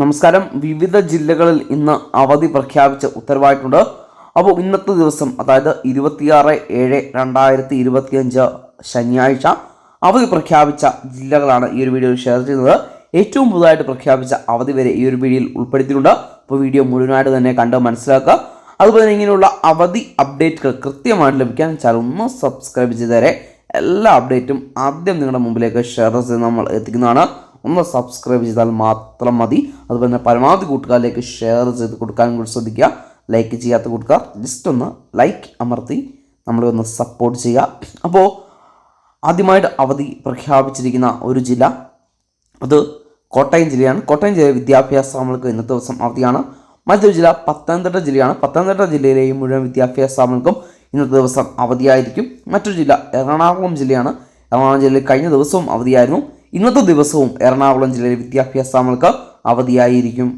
നമസ്കാരം. വിവിധ ജില്ലകളിൽ ഇന്ന് അവധി പ്രഖ്യാപിച്ച ഉത്തരവായിട്ടുണ്ട്. അപ്പോൾ ഇന്നത്തെ ദിവസം അതായത് ഇരുപത്തിയാറ് ഏഴ് രണ്ടായിരത്തി ഇരുപത്തിയഞ്ച് ശനിയാഴ്ച അവധി പ്രഖ്യാപിച്ച ജില്ലകളാണ് ഈ ഒരു വീഡിയോയിൽ ഷെയർ ചെയ്യുന്നത് ഏറ്റവും പുതുതായിട്ട് പ്രഖ്യാപിച്ച അവധി വരെ ഈ ഒരു വീഡിയോയിൽ ഉൾപ്പെടുത്തിയിട്ടുണ്ട്. അപ്പോൾ വീഡിയോ മുഴുവനായിട്ട് തന്നെ കണ്ട് മനസ്സിലാക്കുക. അതുപോലെ തന്നെ ഇങ്ങനെയുള്ള അവധി അപ്ഡേറ്റുകൾ കൃത്യമായിട്ട് ലഭിക്കാൻ ചാനൽ ഒന്ന് സബ്സ്ക്രൈബ് ചെയ്തേരെ എല്ലാ അപ്ഡേറ്റും ആദ്യം നിങ്ങളുടെ മുമ്പിലേക്ക് ഷെയർ ചെയ്ത് നമ്മൾ എത്തിക്കുന്നതാണ്. ഒന്ന് സബ്സ്ക്രൈബ് ചെയ്താൽ മാത്രം മതി. അതുപോലെ തന്നെ പരമാവധി കൂട്ടുകാരിലേക്ക് ഷെയർ ചെയ്ത് കൊടുക്കാനും കൂടി ശ്രദ്ധിക്കുക. ലൈക്ക് ചെയ്യാത്ത കൂട്ടുകാർ ജസ്റ്റ് ഒന്ന് ലൈക്ക് അമർത്തി നമ്മളെ ഒന്ന് സപ്പോർട്ട് ചെയ്യുക. അപ്പോൾ ആദ്യമായിട്ട് അവധി പ്രഖ്യാപിച്ചിരിക്കുന്ന ഒരു ജില്ല അത് കോട്ടയം ജില്ലയാണ്. കോട്ടയം ജില്ലയിലെ വിദ്യാഭ്യാസ സ്ഥാപനങ്ങൾക്ക് ഇന്നത്തെ ദിവസം അവധിയാണ്. മറ്റൊരു ജില്ല പത്തനംതിട്ട ജില്ലയാണ്. പത്തനംതിട്ട ജില്ലയിലെയും മുഴുവൻ വിദ്യാഭ്യാസ സ്ഥാപനങ്ങൾക്കും ഇന്നത്തെ ദിവസം അവധിയായിരിക്കും. മറ്റൊരു ജില്ല എറണാകുളം ജില്ലയാണ്. എറണാകുളം ജില്ലയിൽ കഴിഞ്ഞ ദിവസവും അവധിയായിരുന്നു. ഇന്നത്തെ ദിവസവും എറണാകുളം ജില്ലയിലെ വിദ്യാഭ്യാസ സ്ഥാപനങ്ങൾക്ക് അവധിയായിരിക്കും.